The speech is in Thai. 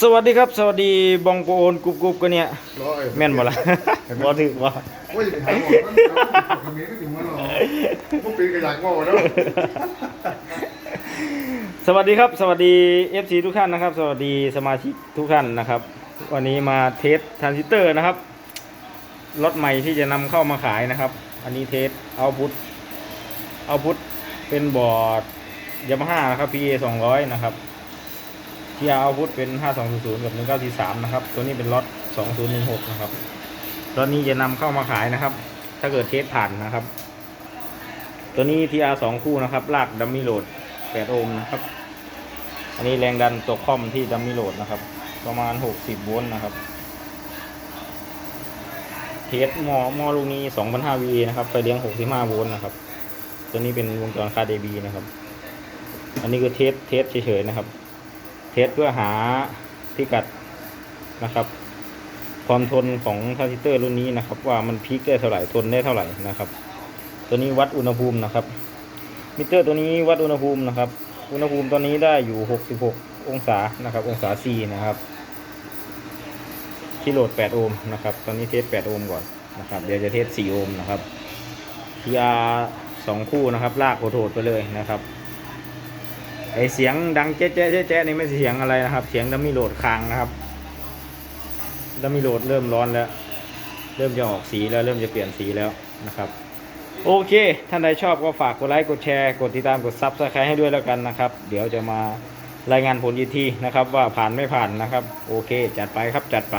สวัสดีครับ สวัสดีบองโปโอนกรุบกรุบกันเนี่ยร้อยแม่นบ่ล่ะบ่ถือบ่โอ้ยไปถามหมอมันคำนี้ก็ถึงว่าหรอพวกปีนกระยากหม้อเนาะสวัสดีครับ สวัสดี FC ทุกท่านนะครับ สวัสดีสมาชิกทุกท่านนะครับ วันนี้มาเทสทรานซิสเตอร์นะครับรถใหม่ที่จะนำเข้ามาขายนะครับ อันนี้เทสเอาพุทเอาพุทเป็นบอร์ดยามาฮ่านะครับ PA 200 นะครับ ที่เอาพุทเป็น 5200 กับ 1943 นะครับ ตัวนี้เป็นล็อต 2016 นะครับรถนี้จะนำเข้ามาขายนะครับ ถ้าเกิดเทสผ่านนะครับ ตัวนี้ TR 2คู่นะครับ ลากดัมมี่โหลด 8 โอห์มนะครับ อันนี้แรงดันตัวคอมที่ดัมมี่โหลดนะครับ ประมาณ 60 โวลต์นะครับ เทสหมอหมอลูกนี้ 2,500 VA นะครับ ไฟเลี้ยง 65 โวลต์นะครับ ตัวนี้เป็นวงจรคาเดบีนะครับ อันนี้คือเทสเทสเฉยๆนะครับ ทสเพื่อหาพิกัดนะครับ ความทนของทรานซิสเตอร์รุ่นนี้นะครับ ว่ามันพีคได้เท่าไหร่ทนได้เท่าไหร่นะครับ ตัวนี้วัดอุณหภูมินะครับ มิเตอร์ตัวนี้วัดอุณหภูมินะครับ อุณหภูมิตอนนี้ได้อยู่ 66 องศานะครับ องศา C นะครับที่โหลด 8 โอห์มนะครับ ตอนนี้เทส 8 โอห์มก่อนนะครับ เดี๋ยวจะเทส 4 โอห์มนะครับ TR สองคู่นะครับ ลากโอโทดไปเลยนะครับ ไอเสียงดังแจ๊ะแจ๊ะแจ๊ะนี่ไม่ใช่เสียงอะไรนะครับ เสียงดัมมี่โหลดค้างนะครับดัมมี่โหลดเริ่มร้อนแล้ว เริ่มจะออกสีแล้วเริ่มจะเปลี่ยนสีแล้วนะครับ โอเค ท่านใดชอบก็ฝากกดไลค์กดแชร์กดติดตามกดซับสไครต์ให้ด้วยแล้วกันนะครับ เดี๋ยวจะมารายงานผลอีกทีนะครับ ว่าผ่านไม่ผ่านนะครับ โอเค จัดไปครับจัดไป